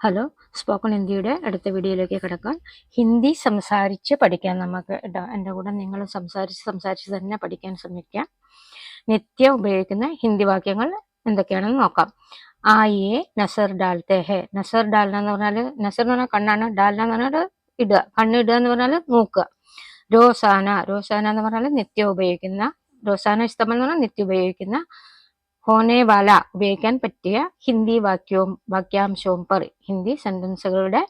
Hello spoken ഹിന്ദിയുടെ അടുത്ത വീഡിയോയിലേക്ക് കിടക്കാം. ഹിന്ദി സംസാരിച്ച് പഠിക്കാൻ നമുക്ക് കേട്ടോ എന്റെ കൂടെ നിങ്ങൾ സംസാരിച്ച് സംസാരിച്ച് തന്നെ പഠിക്കാൻ ശ്രമിക്കാം. നിത്യം ഉപയോഗിക്കുന്ന ഹിന്ദി വാക്യങ്ങൾ എന്തൊക്കെയാണെന്ന് നോക്കാം. ആയിയെ നസർ ഡാൽത്തെ ഹെ. നസർ ഡാൽന എന്ന് പറഞ്ഞാൽ നസർ എന്ന് പറഞ്ഞാൽ കണ്ണാണ്. ഡാൽന എന്ന് പറഞ്ഞാൽ ഇടുക. കണ്ണിടുക എന്ന് പറഞ്ഞാൽ നോക്കുക. രോസാന രോസാന എന്ന് പറഞ്ഞാൽ നിത്യം ഉപയോഗിക്കുന്ന രോസാന ഇസ്തമൽ എന്ന് പറഞ്ഞാൽ നിത്യം ഉപയോഗിക്കുന്ന ഹോനെ വാല ഉപയോഗിക്കാൻ പറ്റിയ ഹിന്ദി വാക്യവും വാക്യാംശവും പർ ഹിന്ദി സെന്റൻസുകളുടെ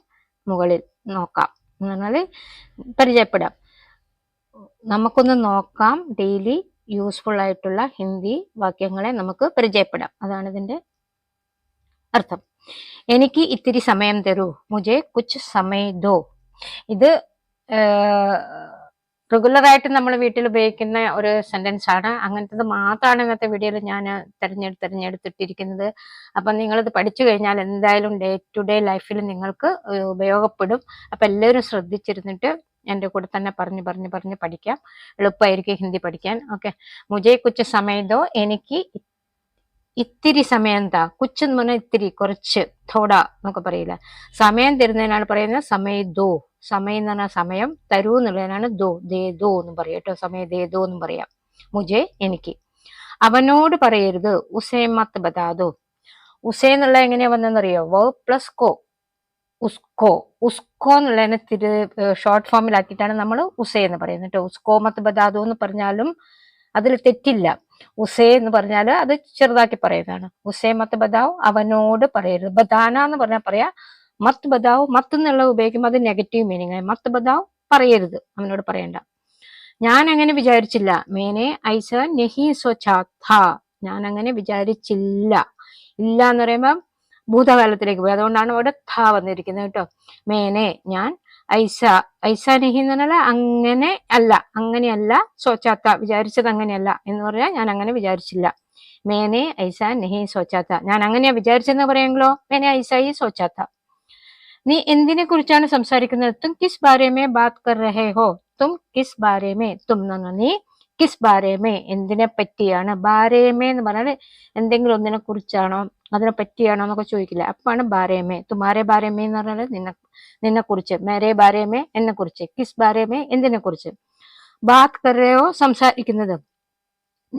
മുകളിൽ നോക്കാം. എന്ന് പറഞ്ഞാൽ പരിചയപ്പെടാം. നമുക്കൊന്ന് നോക്കാം ഡെയിലി യൂസ്ഫുൾ ആയിട്ടുള്ള ഹിന്ദി വാക്യങ്ങളെ നമുക്ക് പരിചയപ്പെടാം. അതാണ് ഇതിന്റെ അർത്ഥം. എനിക്ക് ഇത്തിരി സമയം തരൂ. മുജെ കുച്ച് സമയ ദോ. ഇത് റെഗുലർ ആയിട്ട് നമ്മൾ വീട്ടിൽ ഉപയോഗിക്കുന്ന ഒരു സെന്റൻസ് ആണ്. അങ്ങനത്തത് മാത്രമാണ് ഇന്നത്തെ വീഡിയോയിൽ ഞാൻ തെരഞ്ഞെടുത്ത് തെരഞ്ഞെടുത്തിട്ടിരിക്കുന്നത്. അപ്പം നിങ്ങളിത് പഠിച്ചു കഴിഞ്ഞാൽ എന്തായാലും ഡേ ടു ഡേ ലൈഫിൽ നിങ്ങൾക്ക് ഉപയോഗപ്പെടും. അപ്പം എല്ലാവരും ശ്രദ്ധിച്ചിരുന്നിട്ട് എന്റെ കൂടെ തന്നെ പറഞ്ഞ് പറഞ്ഞ് പറഞ്ഞ് പഠിക്കാം. എളുപ്പമായിരിക്കും ഹിന്ദി പഠിക്കാൻ. ഓക്കെ മുജെ കുച്ച് സമയത്തോ എനിക്ക് ഇത്തിരി സമയം എന്താ കുച്ച് എന്ന് പറഞ്ഞാൽ ഇത്തിരി കുറച്ച് തോട എന്നൊക്കെ പറയില്ല? സമയം തരുന്നതിനാണ് പറയുന്നത് സമയ ദോ. സമയം എന്ന് പറഞ്ഞാൽ സമയം തരൂ എന്നുള്ളതിനാണ് ദോ ദേ ദോ എന്ന് പറയാം കേട്ടോ. സമയ ദേ ദോ എന്ന് പറയാം. മുജെ എനിക്ക്. അവനോട് പറയരുത്. ഉസേ മത്ത് ബതാദോ ഉസേ എന്നുള്ള എങ്ങനെയാ വന്നെന്നറിയോ വോ പ്ലസ് കോ. ഉസ്കോ ഉസ്കോ എന്നുള്ളതിനെ തിരി ഷോർട്ട് ഫോമിലാക്കിയിട്ടാണ് നമ്മൾ ഉസേ എന്ന് പറയുന്നത് കേട്ടോ. ഉസ്കോ മത്ത് ബതാദോ എന്ന് പറഞ്ഞാലും അതിൽ തെറ്റില്ല. ഉസേ എന്ന് പറഞ്ഞാൽ അത് ചെറുതാക്കി പറയുന്നതാണ്. ഉസേ മത്ത് ബദാവ് അവനോട് പറയരുത്. ബദാന എന്ന് പറഞ്ഞാൽ പറയാ മത്ത് ബദാവ് മത്ത് എന്നുള്ള ഉപയോഗിക്കുമ്പോൾ അത് നെഗറ്റീവ് മീനിങ് ആയി മത്ത് ബദാവ് പറയരുത്. അവനോട് പറയണ്ട. ഞാൻ അങ്ങനെ വിചാരിച്ചില്ല. മേനെ ഐസ നെഹി സോ ഞാൻ അങ്ങനെ വിചാരിച്ചില്ല. ഇല്ല എന്ന് പറയുമ്പോൾ ഭൂതകാലത്തിലേക്ക് പോയി. അതുകൊണ്ടാണ് അവിടെ ഥ വന്നിരിക്കുന്നത് കേട്ടോ. മേനെ ഞാൻ ഐസ. ഐസ നെഹി എന്ന് പറഞ്ഞാൽ അങ്ങനെ അല്ല. അങ്ങനെയല്ല സോച്ചാത്ത വിചാരിച്ചത് അങ്ങനെയല്ല എന്ന് പറഞ്ഞാൽ ഞാൻ അങ്ങനെ വിചാരിച്ചില്ല. മേനെ ഐസ നെഹി സോച്ചാത്ത ഞാൻ അങ്ങനെയാ വിചാരിച്ചെന്ന് പറയുമെങ്കിലോ മേനെ ഐസ ഈ സോച്ചാത്ത നീ എന്തിനെ കുറിച്ചാണ് സംസാരിക്കുന്നത്? തും കിസ് ബാരേമേ ബാത് കർ രഹേ ഹോ? തും കിസ് ബാരേമേ തും നീ കിസ് ബാരേമേ എന്തിനെ പറ്റിയാണ്? ബാരേമേ എന്ന് പറഞ്ഞാൽ എന്തെങ്കിലും ഒന്നിനെ കുറിച്ചാണോ? അതിനെ പറ്റിയാണോ എന്നൊക്കെ ചോദിക്കില്ല. അപ്പാണ് ബാരേമേ തുമാരെ ബാരേമേ എന്ന് പറഞ്ഞാൽ നിന്നെ നിന്നെ കുറിച്ച്. മേരെ ബാരേമേ എന്നെ കുറിച്ച്. കിസ് ബാരേമേ എന്തിനെ കുറിച്ച്? ബാത് കറയോ സംസാരിക്കുന്നത്.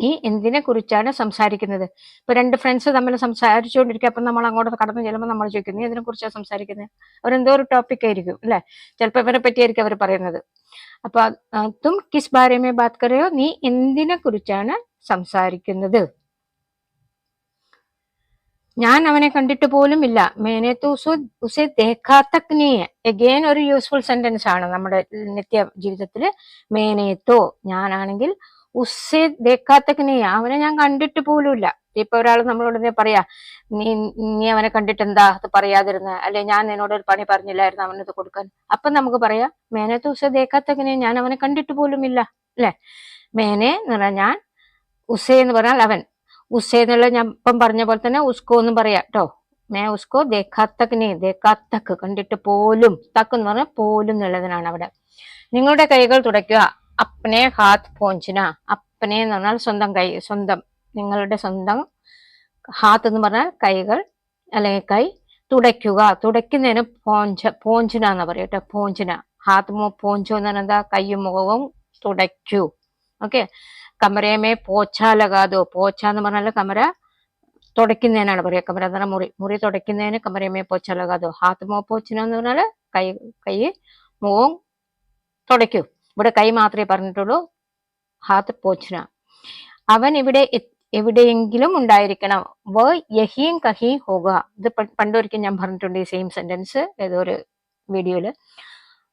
നീ എന്തിനെ കുറിച്ചാണ് സംസാരിക്കുന്നത്? ഇപ്പൊ രണ്ട് ഫ്രണ്ട്സ് തമ്മിൽ സംസാരിച്ചുകൊണ്ടിരിക്കുക അപ്പൊ നമ്മൾ അങ്ങോട്ട് കടന്നു ചെല്ലുമ്പോൾ നമ്മൾ ചോദിക്കും നീ ഇതിനെ കുറിച്ചാണ് സംസാരിക്കുന്നത്? അവരെന്തോ ഒരു ടോപ്പിക് ആയിരിക്കും അല്ലെ? ചിലപ്പോ ഇവരെ പറ്റിയായിരിക്കും അവർ പറയുന്നത്. അപ്പൊ തും കിസ് ബാരമേ ബാത് കറിയോ നീ എന്തിനെ കുറിച്ചാണ് സംസാരിക്കുന്നത്? ഞാൻ അവനെ കണ്ടിട്ട് പോലും ഇല്ല. മേനെ ഉസോ എഗെയിൻ ഒരു യൂസ്ഫുൾ സെന്റൻസ് ആണ് നമ്മുടെ നിത്യ ജീവിതത്തിൽ മേനേത്തോ ഞാനാണെങ്കിൽ ഉസെ ദേഖാ തക് നീ അവനെ ഞാൻ കണ്ടിട്ട് പോലുമില്ല. ഇപ്പൊ ഒരാൾ നമ്മളോട് പറയാ നീ നീ അവനെ കണ്ടിട്ട് എന്താ അത് പറയാതിരുന്ന? അല്ലെ ഞാൻ നിന്നോട് ഒരു പണി പറഞ്ഞില്ലായിരുന്നു അവനത് കൊടുക്കാൻ. അപ്പൊ നമുക്ക് പറയാം മേനത്ത് ഉസ ദേക്കാത്തക്കിനെ ഞാൻ അവനെ കണ്ടിട്ട് പോലുമില്ല. അല്ലെ? മേനെ എന്ന് പറഞ്ഞാൽ ഞാൻ ഉസേ എന്ന് പറഞ്ഞാൽ അവൻ. ഉസേ എന്നുള്ള ഞാൻ ഇപ്പം പറഞ്ഞ പോലെ തന്നെ ഉസ്കോ എന്ന് പറയാം കേട്ടോ മേ ഉസ്കോ ദേഖാത്തക്കിനെ ദേഖാത്തക്ക് കണ്ടിട്ട് പോലും തക്ക് എന്ന് പറഞ്ഞാൽ പോലും എന്നുള്ളതിനാണ് അവിടെ. നിങ്ങളുടെ കൈകൾ തുടയ്ക്കുക. അപ്പനെ ഹാത്ത് പോഞ്ചിന. അപ്പനെ എന്ന് പറഞ്ഞാൽ സ്വന്തം കൈ സ്വന്തം നിങ്ങളുടെ സ്വന്തം ഹാത്ത് എന്ന് പറഞ്ഞാൽ കൈകൾ അല്ലെങ്കിൽ കൈ തുടയ്ക്കുക. തുടയ്ക്കുന്നതിന് പോഞ്ച പോഞ്ചിന എന്ന് പറയും കേട്ടോ. പോഞ്ചിന. ഹാത്ത് പോഞ്ചു എന്ന് പറഞ്ഞാൽ എന്താ? കൈയും മുഖവും തുടയ്ക്കൂ. ഓക്കെ? കമരയമേ പോച്ച ലഗാതോ പോച്ച എന്ന് പറഞ്ഞാൽ കമര തുടയ്ക്കുന്നതിനാണ് പറയുക. കമര എന്ന് പറഞ്ഞാൽ മുറി. മുറി തുടയ്ക്കുന്നതിന് കമരയമേ പോച്ച ലഗാതോ ഹാത്ത് മോ പോച്ചിന എന്ന് പറഞ്ഞാൽ കൈ കൈ മുഖവും തുടയ്ക്കൂ. ഇവിടെ കൈ മാത്രമേ പറഞ്ഞിട്ടുള്ളൂ. ഹാത്ത് പോച്ചന അവൻ ഇവിടെ എവിടെയെങ്കിലും ഉണ്ടായിരിക്കണം. വ യഹീം കഹീം ഹോക ഇത് പണ്ടൊരിക്കൽ ഞാൻ പറഞ്ഞിട്ടുണ്ട് ഈ സെയിം സെന്റൻസ് ഏതോ ഒരു വീഡിയോയിൽ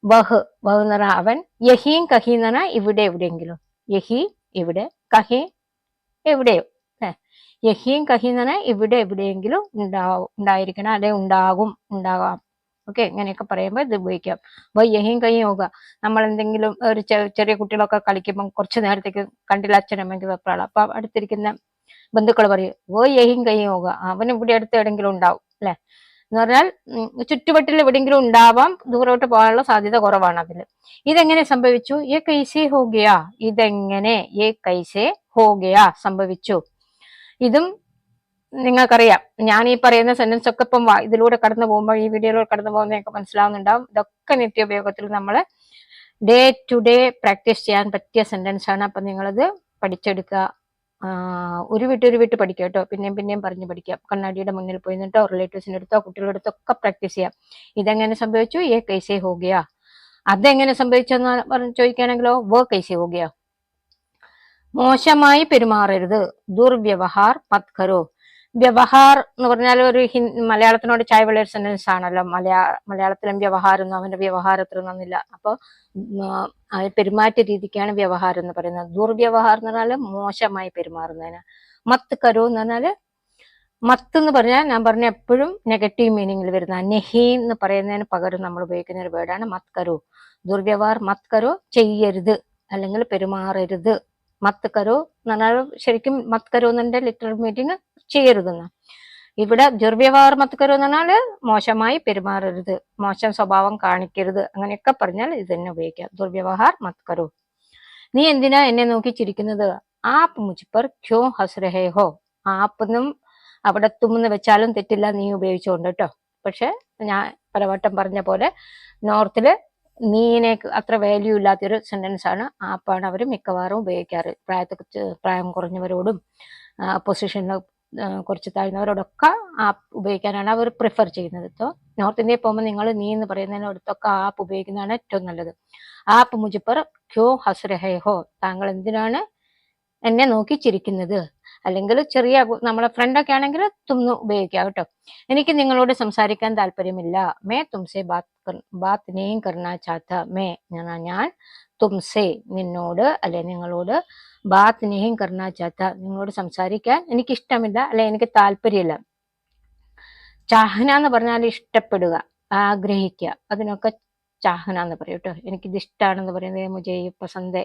വഹ് വഹ് എന്ന് അവൻ. യഹീം കഹീം എന്ന് ഇവിടെ എവിടെയെങ്കിലും. യഹി ഇവിടെ കഹി എവിടെയോ. യഹീം കഹി എന്ന് ഇവിടെ എവിടെയെങ്കിലും ഉണ്ടാവും ഉണ്ടായിരിക്കണം. അല്ലെ ഉണ്ടാകും ഉണ്ടാകാം. ഓക്കെ? ഇങ്ങനെയൊക്കെ പറയുമ്പോൾ ഇത് ഉപയോഗിക്കാം. വ യഹീം കഹീം യോഗ നമ്മൾ എന്തെങ്കിലും ഒരു ചെറിയ കുട്ടികളൊക്കെ കളിക്കുമ്പോൾ കുറച്ച് നേരത്തേക്ക് കണ്ടില്ല അച്ഛനമ്മയ്ക്ക് വെപ്രാളം. അപ്പൊ അടുത്തിരിക്കുന്ന ബന്ധുക്കൾ പറയും ഓ യഹീം കയ്യും യോഗ അവൻ ഇവിടെ അടുത്ത് എവിടെയെങ്കിലും ഉണ്ടാവും. അല്ലെ? എന്ന് പറഞ്ഞാൽ ചുറ്റുവട്ടിൽ എവിടെയെങ്കിലും ഉണ്ടാവാം ദൂരോട്ട് പോകാനുള്ള സാധ്യത കുറവാണ് അതിൽ ഇതെങ്ങനെ സംഭവിച്ചു? ഏ കൈസേ ഹോഗയാ. ഇതെങ്ങനെ? ഏ കൈസേ ഹോഗയാ സംഭവിച്ചു. ഇതും നിങ്ങൾക്കറിയാം. ഞാൻ ഈ പറയുന്ന സെന്റൻസ് ഒക്കെ ഇപ്പം ഇതിലൂടെ കടന്നു പോകുമ്പോൾ ഈ വീഡിയോയിലൂടെ കടന്നു പോകുന്നതൊക്കെ മനസ്സിലാവുന്നുണ്ടാവും. ഇതൊക്കെ നിത്യോപയോഗത്തിൽ നമ്മൾ ഡേ ടു ഡേ പ്രാക്ടീസ് ചെയ്യാൻ പറ്റിയ സെന്റൻസ് ആണ്. അപ്പൊ നിങ്ങളത് പഠിച്ചെടുക്കുക. ഒരു വീട്ട് ഒരു വീട്ട് പഠിക്കുക കേട്ടോ. പിന്നെയും പിന്നെയും പറഞ്ഞ് പഠിക്കാം കണ്ണാടിയുടെ മുന്നിൽ പോയി നിന്നിട്ടോ റിലേറ്റീവ്സിന്റെ അടുത്തോ കുട്ടികളുടെ അടുത്തോ ഒക്കെ പ്രാക്ടീസ് ചെയ്യാം ഇതെങ്ങനെ സംഭവിച്ചു? ഏ കൈസേ ഹോഗിയ. അതെങ്ങനെ സംഭവിച്ചെന്ന് പറഞ്ഞ് ചോദിക്കുകയാണെങ്കിലോ വോ കൈസേ ഹോഗിയ. മോശമായി പെരുമാറരുത്. ദുർവ്യവഹാർ മത് കരോ വ്യവഹാർ എന്ന് പറഞ്ഞാൽ ഒരു മലയാളത്തിനോട് ചായ ഒരു സെന്റൻസ് ആണല്ലോ. മലയാ മലയാളത്തിലും വ്യവഹാരം അവന്റെ വ്യവഹാരത്തിൽ നിന്നില്ല അപ്പൊ പെരുമാറ്റ രീതിക്കാണ് വ്യവഹാരം എന്ന് പറയുന്നത്. ദുർവ്യവഹാരം എന്ന് പറഞ്ഞാൽ മോശമായി പെരുമാറുന്നതിന്. മത്ത് കരോ എന്ന് പറഞ്ഞാൽ മത്ത് എന്ന് പറഞ്ഞാൽ ഞാൻ പറഞ്ഞ എപ്പോഴും നെഗറ്റീവ് മീനിങ്ങിൽ വരുന്ന നെഹീം എന്ന് പറയുന്നതിന് പകരം നമ്മൾ ഉപയോഗിക്കുന്ന ഒരു വേർഡാണ് മത് കരോ. ദുർവ്യവഹാർ മത് കരോ ചെയ്യരുത് അല്ലെങ്കിൽ പെരുമാറരുത്. മത്ത് കരോ എന്ന് പറഞ്ഞാൽ ശരിക്കും മത് കരോ എന്നതിന്റെ ലിറ്റർ മീറ്റിംഗ് ചെയ്യരുതെന്ന്. ഇവിടെ ദുർവ്യവഹാർ മത്ത് കരോ എന്ന് പറഞ്ഞാൽ മോശമായി പെരുമാറരുത്. മോശം സ്വഭാവം കാണിക്കരുത്. അങ്ങനെയൊക്കെ പറഞ്ഞാൽ ഇത് തന്നെ ഉപയോഗിക്കാം. ദുർവ്യവഹാർ മത്കരു നീ എന്തിനാ എന്നെ നോക്കി ചിരിക്കുന്നത്? ആപ്പ് മുജിപ്പർ ക്യോ ഹസ്രഹേ ഹോ? ആപ്പെന്നും അവിടെ തുമ്മെന്ന് വെച്ചാലും തെറ്റില്ല നീ ഉപയോഗിച്ചുകൊണ്ട് കേട്ടോ. പക്ഷെ ഞാൻ പലവട്ടം പറഞ്ഞ പോലെ നോർത്തിൽ നീനെ അത്ര വാല്യൂ ഇല്ലാത്തൊരു സെന്റൻസ് ആണ് ആപ്പാണ് അവർ മിക്കവാറും ഉപയോഗിക്കാറ്. പ്രായത്തെ പ്രായം കുറഞ്ഞവരോടും പൊസിഷനിൽ കുറച്ച് താഴ്ന്നവരോടൊക്കെ ആപ്പ് ഉപയോഗിക്കാനാണ് അവർ പ്രിഫർ ചെയ്യുന്നത്. ഇപ്പോൾ നോർത്ത് ഇന്ത്യയിൽ പോകുമ്പോൾ നിങ്ങൾ നീ എന്ന് പറയുന്നതിനടുത്തൊക്കെ ആപ്പ് ഉപയോഗിക്കുന്നതാണ് ഏറ്റവും നല്ലത്. ആപ്പ് മുജിപ്പർ ക്യോ ഹസ്രഹേഹോ താങ്കൾ എന്തിനാണ് എന്നെ നോക്കി ചിരിക്കുന്നത് അല്ലെങ്കിൽ ചെറിയ നമ്മളെ ഫ്രണ്ടൊക്കെ ആണെങ്കിൽ തുമ്ന്ന് ഉപയോഗിക്കാം കേട്ടോ. എനിക്ക് നിങ്ങളോട് സംസാരിക്കാൻ താല്പര്യമില്ല. മേ തുംസെ ബാത് കർ- ബാത് നെയും കർണ ചാത്ത. മേ ഞാൻ തുംസെ നിന്നോട് അല്ലെ നിങ്ങളോട് ബാത് നെയും കർണ ചാത്ത നിങ്ങളോട് സംസാരിക്കാൻ എനിക്ക് ഇഷ്ടമില്ല അല്ലെ എനിക്ക് താല്പര്യമില്ല. ചാഹന എന്ന് പറഞ്ഞാൽ ഇഷ്ടപ്പെടുക ആഗ്രഹിക്കുക. അതിനൊക്കെ ചാഹന എന്ന് പറയും കേട്ടോ. എനിക്കിത് ഇഷ്ടമാണെന്ന് പറയുന്നത് മുജേ പസന്ത്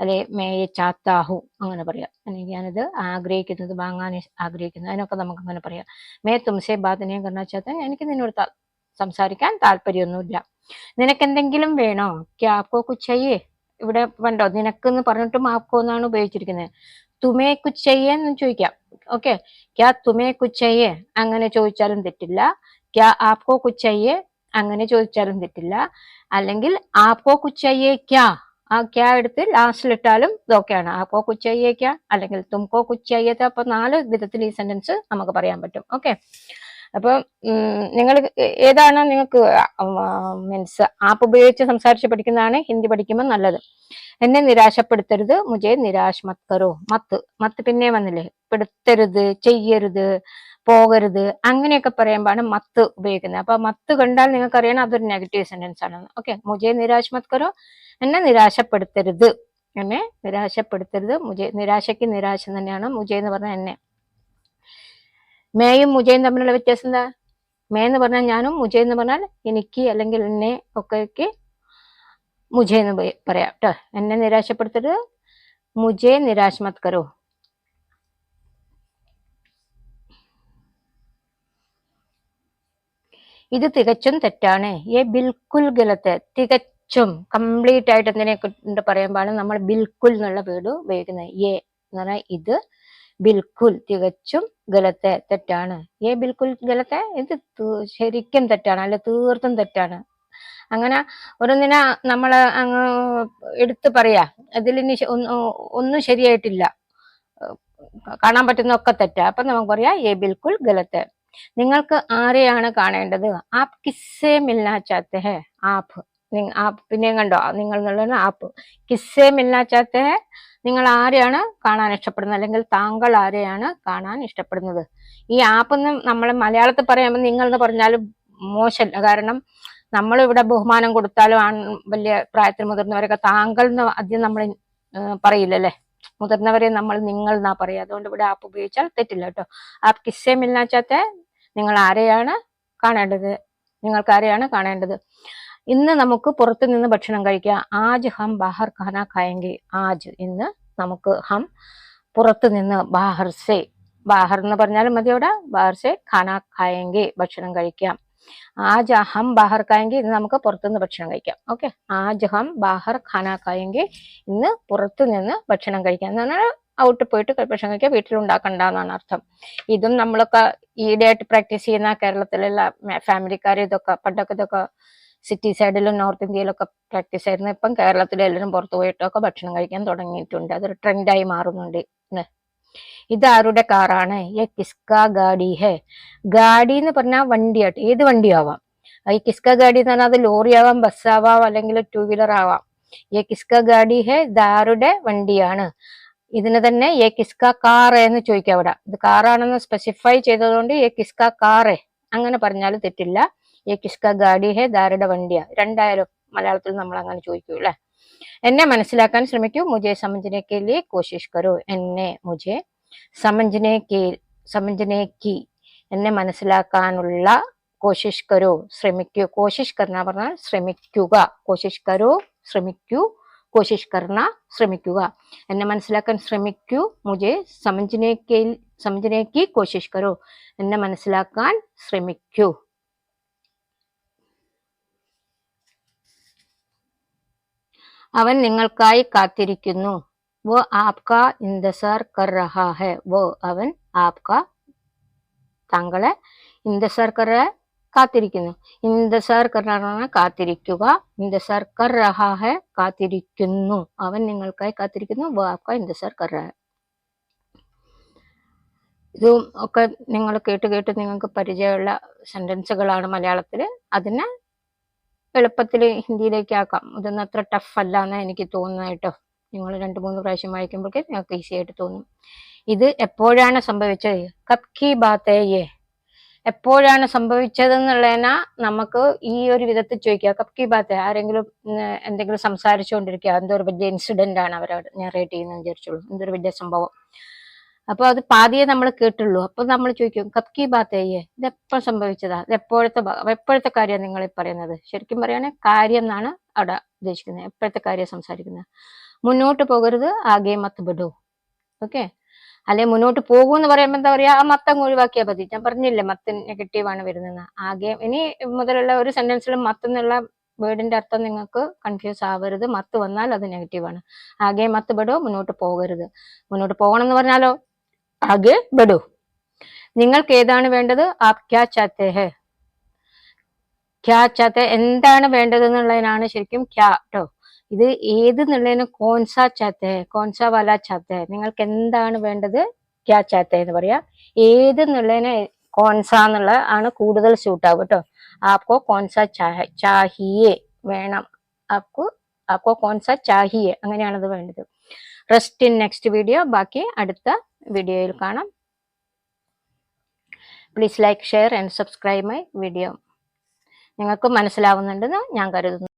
അല്ലെ മേയെ ചാത്താഹു അങ്ങനെ പറയാം. അല്ലെങ്കിൽ ഞാനിത് ആഗ്രഹിക്കുന്നത് വാങ്ങാൻ ആഗ്രഹിക്കുന്നത് അതിനൊക്കെ നമുക്ക് അങ്ങനെ പറയാം. മേ തുംസെ ബാത്തിനെ കർണ ചാത്ത എനിക്ക് നിന്നോട് സംസാരിക്കാൻ താല്പര്യമൊന്നുമില്ല. നിനക്ക് എന്തെങ്കിലും വേണോ ക്യാക്കോ കുച്ചയ്യേ ഇവിടെ വേണ്ടോ നിനക്ക് എന്ന് പറഞ്ഞിട്ടും ആക്കോ എന്നാണ് ഉപയോഗിച്ചിരിക്കുന്നത്. തുമേ കുച്ചയ്യേ എന്ന് ചോദിക്കാം. ഓക്കെ. ക്യാ തുമേ കുച്ചയ്യേ അങ്ങനെ ചോദിച്ചാലും തെറ്റില്ല. ക്യാ ആപ്കോ കുച്ചയ്യേ അങ്ങനെ ചോദിച്ചാലും തെറ്റില്ല. അല്ലെങ്കിൽ ആപ്പോ കുച്ചയ്യേ ക്യാ ആ ക്യാ എടുത്ത് ലാസ്റ്റിലിട്ടാലും ഇതൊക്കെയാണ് ആപ്പോ കുച്ചയ്യേ ക്യാ അല്ലെങ്കിൽ തുംകോ കുച്ചയ്യത്ത അപ്പൊ നാല് വിധത്തിൽ ഈ സെന്റൻസ് നമുക്ക് പറയാൻ പറ്റും. ഓക്കെ? അപ്പൊ നിങ്ങൾ ഏതാണ് നിങ്ങൾക്ക് മീൻസ് ആപ്പ് ഉപയോഗിച്ച് സംസാരിച്ച് പഠിക്കുന്നതാണ് ഹിന്ദി പഠിക്കുമ്പോൾ നല്ലത്. എന്നെ നിരാശപ്പെടുത്തരുത് മുജേ നിരാശ് മത് കറോ മത്ത്. മത്ത് പിന്നെ വന്നില്ലേ? പെടുത്തരുത് ചെയ്യരുത്. പോകരുത് അങ്ങനെയൊക്കെ പറയുമ്പോഴാണ് മത്ത് ഉപയോഗിക്കുന്നത്. അപ്പൊ മത്ത് കണ്ടാൽ നിങ്ങൾക്ക് അറിയണം അതൊരു നെഗറ്റീവ് സെന്റൻസ് ആണെന്ന്. ഓക്കെ മുജേ നിരാശ് മത് കരോ എന്നെ നിരാശപ്പെടുത്തരുത്. എന്നെ നിരാശപ്പെടുത്തരുത്. മുജേ നിരാശയ്ക്ക് നിരാശ തന്നെയാണ് മുജേ എന്ന് പറഞ്ഞാൽ എന്നെ. മേയും മുജയും തമ്മിലുള്ള വ്യത്യാസം എന്താ? മേ എന്ന് പറഞ്ഞാൽ ഞാനും മുജ എന്ന് പറഞ്ഞാൽ എനിക്ക് അല്ലെങ്കിൽ എന്നെ ഒക്കെ മുജ എന്ന് പറയാം കേട്ടോ എന്നെ നിരാശപ്പെടുത്തരുത് മുജെ നിരാശ് മത് കരോ ഇത് തികച്ചും തെറ്റാണ്. ഏ ബിൽക്കുൽ ഗലത്ത് തികച്ചും കംപ്ലീറ്റ് ആയിട്ട് എന്തിനെ കൊണ്ട് പറയുമ്പോഴാണ് നമ്മൾ ബിൽക്കുൽ എന്നുള്ള വേർഡ് ഉപയോഗിക്കുന്നത്. എ എന്ന് പറഞ്ഞാൽ ഇത് ബിൽക്കുൽ തികച്ചും ഗലത്തെ തെറ്റാണ്. ഏ ബിൽക്കുൽ ഗലത്തെ ഇത് ശരിക്കും തെറ്റാണ്. അല്ലെ തീർത്തും തെറ്റാണ്. അങ്ങനെ ഓരോന്നിനെ നമ്മൾ അങ്ങ് എടുത്തു പറയാ. അതിലിനി ഒന്നും ശരിയായിട്ടില്ല. കാണാൻ പറ്റുന്ന ഒക്കെ തെറ്റാ. അപ്പൊ നമുക്ക് പറയാ ഏ ബിൽക്കുൽ ഗലത്ത്. നിങ്ങൾക്ക് ആരെയാണ് കാണേണ്ടത്? ആപ് കിസ്സേ മിൽനാ ചാത്തെ ഹെ ആപ്പ്. ആപ്പ് പിന്നെയും കണ്ടോ? നിങ്ങൾ എന്നുള്ളത് ആപ്പ്. കിസ്സേ മിൽനാ ചാത്തെ ഹെ നിങ്ങൾ ആരെയാണ് കാണാൻ ഇഷ്ടപ്പെടുന്നത്? അല്ലെങ്കിൽ താങ്കൾ ആരെയാണ് കാണാൻ ഇഷ്ടപ്പെടുന്നത്? ഈ ആപ്പ് എന്ന് നമ്മൾ മലയാളത്തിൽ പറയുമ്പോൾ നിങ്ങൾ എന്ന് പറഞ്ഞാലും മോശമല്ല കാരണം നമ്മളിവിടെ ബഹുമാനം കൊടുത്താലും ആൺ വലിയ പ്രായത്തിൽ മുതിർന്നവരൊക്കെ താങ്കൾ എന്ന് ആദ്യം നമ്മൾ പറയില്ലല്ലേ? മുതിർന്നവരെ നമ്മൾ നിങ്ങൾ എന്നാ പറയുക. അതുകൊണ്ട് ഇവിടെ ആപ്പ് ഉപയോഗിച്ചാൽ തെറ്റില്ല കേട്ടോ. ആപ്പ് കിസ്സേ മിൽനാ ചാത്തെ നിങ്ങൾ ആരെയാണ് കാണേണ്ടത്? നിങ്ങൾക്ക് ആരെയാണ് കാണേണ്ടത്? ഇന്ന് നമുക്ക് പുറത്തു നിന്ന് ഭക്ഷണം കഴിക്കാം ആജ് ഹം ബാഹർ ഖാന ഖായെങ്കിൽ ആജ് ഇന്ന് നമുക്ക് ഹം പുറത്തു നിന്ന് ബാഹർ സേ. ബാഹർ എന്ന് പറഞ്ഞാലും മതി അവിടെ. ബാഹർ സേ ഖാന ഖായെങ്കിൽ ഭക്ഷണം കഴിക്കാം. ആജ് ഹം ബാഹർ കായെങ്കിൽ ഇന്ന് നമുക്ക് പുറത്തുനിന്ന് ഭക്ഷണം കഴിക്കാം ഓക്കെ ആജ് ഹം ബാഹർ ഖാന കായെങ്കിൽ ഇന്ന് പുറത്തു നിന്ന് ഭക്ഷണം കഴിക്കാം എന്ന് പറഞ്ഞാൽ ഔട്ട് പോയിട്ട് ഭക്ഷണം കഴിക്കുക വീട്ടിലുണ്ടാക്കണ്ട എന്നാണ് അർത്ഥം. ഇതും നമ്മളൊക്കെ ഈയിടെയായിട്ട് പ്രാക്ടീസ് ചെയ്യുന്ന കേരളത്തിലുള്ള ഫാമിലിക്കാർ ഇതൊക്കെ പണ്ടൊക്കെ ഇതൊക്കെ സിറ്റി സൈഡിലും നോർത്ത് ഇന്ത്യയിലൊക്കെ പ്രാക്ടീസ് ആയിരുന്നു. ഇപ്പം കേരളത്തിലെ എല്ലാവരും പുറത്തു പോയിട്ടൊക്കെ ഭക്ഷണം കഴിക്കാൻ തുടങ്ങിയിട്ടുണ്ട്. അതൊരു ട്രെൻഡായി മാറുന്നുണ്ട്. ന്ന്. ഇതാരുടെ കാറാണ്? ഏ കിസ്ക ഗാഡി ഹേ. ഗാഡി എന്ന് പറഞ്ഞാൽ വണ്ടിയാട്ട് ഏത് വണ്ടിയാവാം? ഈ കിസ്ക ഗാഡി എന്ന് പറഞ്ഞാൽ അത് ലോറി ആവാം ബസ്സാവാം അല്ലെങ്കിൽ ടൂ വീലർ ആവാം. ഏ കിസ്ക ഗാഡി ഹേ ഇതാരുടെ വണ്ടിയാണ്? ഇതിന് തന്നെ ഏ കിസ്ക കാർ എന്ന് ചോദിക്കാം അവിടെ. ഇത് കാറാണെന്ന് സ്പെസിഫൈ ചെയ്തതുകൊണ്ട് ഏ കിസ്ക കാറ് അങ്ങനെ പറഞ്ഞാൽ തെറ്റില്ല. ഏ കിസ്ക ഗാഡി ഹേ ദാരുടെ വണ്ടിയാ? രണ്ടായാലും മലയാളത്തിൽ നമ്മൾ അങ്ങനെ ചോദിക്കൂ അല്ലെ എന്നെ മനസ്സിലാക്കാൻ ശ്രമിക്കൂ. മുജെ സമഞ്ജനെ കെ കോശിഷ് കരോ. എന്നെ മുജെ സമഞ്ജനെ കെ എന്നെ മനസ്സിലാക്കാനുള്ള കോശിഷ് കരോ. ശ്രമിക്കൂ. കോശിഷ് കർണ പറഞ്ഞാൽ ശ്രമിക്കുക. കോശിഷ് കരോ ശ്രമിക്കൂ. കോശിഷ് കർണ ശ്രമിക്കുക. എന്നെ മനസ്സിലാക്കാൻ ശ്രമിക്കൂ. മുജെ സമഞ്ജനെ കി കോശിഷ് കരോ. എന്നെ മനസ്സിലാക്കാൻ ശ്രമിക്കൂ. അവൻ നിങ്ങൾക്കായി കാത്തിരിക്കുന്നു. വോ ആപ്ക ഇന്തസാർ കർ രഹാ ഹെ. വോ അവൻ ആപ്ക താങ്കളെ ഇന്തസാർ കർ കാത്തിരിക്കുന്നു. ഇന്തസാർ കർ പറഞ്ഞാൽ കാത്തിരിക്കുക. ഇന്തസാർ കർ രഹാ ഹെ കാത്തിരിക്കുന്നു. അവൻ നിങ്ങൾക്കായി കാത്തിരിക്കുന്നു. വോ ആപ്ക ഇന്തസാർ കർ രഹാ ഹെ. ഇതും ഒക്കെ നിങ്ങൾ കേട്ട് കേട്ട് നിങ്ങൾക്ക് പരിചയമുള്ള സെന്റൻസുകളാണ് മലയാളത്തിൽ അതിനെ എളുപ്പത്തിൽ ഹിന്ദിയിലേക്ക് ആക്കാം ഇതൊന്നും അത്ര ടഫ് അല്ല എന്ന് എനിക്ക് തോന്നുന്നത് കേട്ടോ. നിങ്ങൾ രണ്ട് മൂന്ന് പ്രാവശ്യം വായിക്കുമ്പോഴേക്കും നിങ്ങൾക്ക് ഈസി ആയിട്ട് തോന്നും. ഇത് എപ്പോഴാണ് സംഭവിച്ചത്? കബ് കി ബാത്തേയെ എപ്പോഴാണ് സംഭവിച്ചത് എന്നുള്ളതിനാ നമുക്ക് ഈ ഒരു വിധത്തിൽ ചോദിക്കുക. കബ് കി ബാത്തേ ആരെങ്കിലും എന്തെങ്കിലും സംസാരിച്ചുകൊണ്ടിരിക്കുക. എന്തോ ഒരു വലിയ ഇൻസിഡന്റ് ആണ് അവരോട് ഞാൻ റേറ്റ് ചെയ്യുന്നത് വിചാരിച്ചോളൂ എന്തൊരു വലിയ സംഭവം. അപ്പൊ അത് പാതിയെ നമ്മൾ കേട്ടുള്ളൂ. അപ്പൊ നമ്മൾ ചോദിക്കും കബ് കി ബാത്തയ്യേ ഇത് എപ്പോ സംഭവിച്ചതാ? ഇതെപ്പോഴത്തെ എപ്പോഴത്തെ കാര്യം നിങ്ങൾ പറയുന്നത്? ശരിക്കും പറയുകയാണെങ്കിൽ കാര്യം എന്നാണ് അവിടെ ഉദ്ദേശിക്കുന്നത്. എപ്പോഴത്തെ കാര്യം സംസാരിക്കുന്നത്? മുന്നോട്ട് പോകരുത് ആകെ മത്ത് ബിടൂ ഓക്കെ? അല്ലെ മുന്നോട്ട് പോകൂ എന്ന് പറയുമ്പോൾ എന്താ പറയാ ആ മത്തം ഒഴിവാക്കിയാൽ മതി. ഞാൻ പറഞ്ഞില്ലേ മത്ത് നെഗറ്റീവ് ആണ് വരുന്നത് ആകെ ഇനി മുതലുള്ള ഒരു സെന്റൻസിൽ മത്ത് എന്നുള്ള വേർഡിന്റെ അർത്ഥം നിങ്ങൾക്ക് കൺഫ്യൂസ് ആവരുത്. മത്ത് വന്നാൽ അത് നെഗറ്റീവാണ് ആകെ മത്ത് പെടോ മുന്നോട്ട് പോകരുത്. മുന്നോട്ട് പോകണം എന്ന് പറഞ്ഞാലോ? ആകെ ബഡു നിങ്ങൾക്ക് ഏതാണ് വേണ്ടത്? ആപ് എന്താണ് വേണ്ടത് എന്നുള്ളതിനാണ് ശരിക്കും ക്യാ ട്ടോ. ഇത് ഏത് എന്നുള്ളതിന് കോൺസ ചാത്തേ കോൺസ വാല ചാത്തേ നിങ്ങൾക്ക് എന്താണ് വേണ്ടത്? ക്യാ ചാത്തേ എന്ന് പറയാ. ഏത് എന്നുള്ളതിന് കോൺസ എന്നുള്ള ആണ് കൂടുതൽ സ്യൂട്ട് കേട്ടോ ആപ്കോ കോൺസ ചാഹിയേ വേണം. ആപ്കോ ആപ്കോ കോൺസ ചാഹിയേ അങ്ങനെയാണത് വേണ്ടത്. Rest in next video. ബാക്കി അടുത്ത വീഡിയോയിൽ കാണാം. Please like share and subscribe my video. നിങ്ങൾക്ക് മനസ്സിലാവുന്നുണ്ടെന്ന് ഞാൻ കരുതുന്നു.